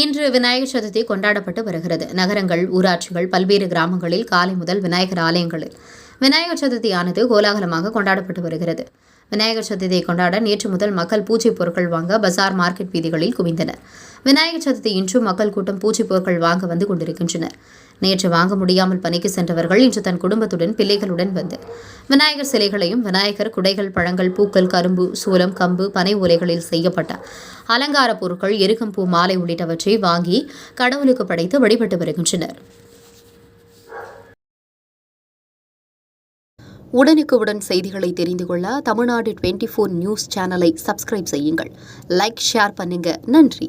இன்று விநாயகர் சதுர்த்தி கொண்டாடப்பட்டு வருகிறது. நகரங்கள் ஊராட்சிகள் பல்வேறு கிராமங்களில் காலை முதல் விநாயகர் ஆலயங்களில் விநாயகர் சதுர்த்தியானது கோலாகலமாக கொண்டாடப்பட்டு வருகிறது. விநாயகர் சதுர்த்தியை கொண்டாட நேற்று முதல் மக்கள் பூஜை பொருட்கள் வாங்க பசார் மார்க்கெட் வீதிகளில் குவிந்தனர். விநாயகர் சதுர்த்தி இன்றும் மக்கள் கூட்டம் பூஜை பொருட்கள் வாங்க வந்து கொண்டிருக்கின்றனர். நேற்று வாங்க முடியாமல் பணிக்கு சென்றவர்கள் இன்று தன் குடும்பத்துடன் பிள்ளைகளுடன் வந்து விநாயகர் சிலைகளையும் விநாயகர் குடைகள் பழங்கள் பூக்கள் கரும்பு சூலம் கம்பு பனை உலைகளில் செய்யப்பட்ட அலங்கார பொருட்கள் எருக்கம்பூ மாலை உள்ளிட்டவற்றை வாங்கி கடவுளுக்கு படைத்து வழிபட்டு வருகின்றனர். உடனுக்குடன் செய்திகளை தெரிந்து கொள்ள தமிழ்நாடு டுவெண்ட்டி ஃபோர் நியூஸ் சேனலை சப்ஸ்கிரைப் செய்யுங்கள். லைக் ஷேர் பண்ணுங்க. நன்றி.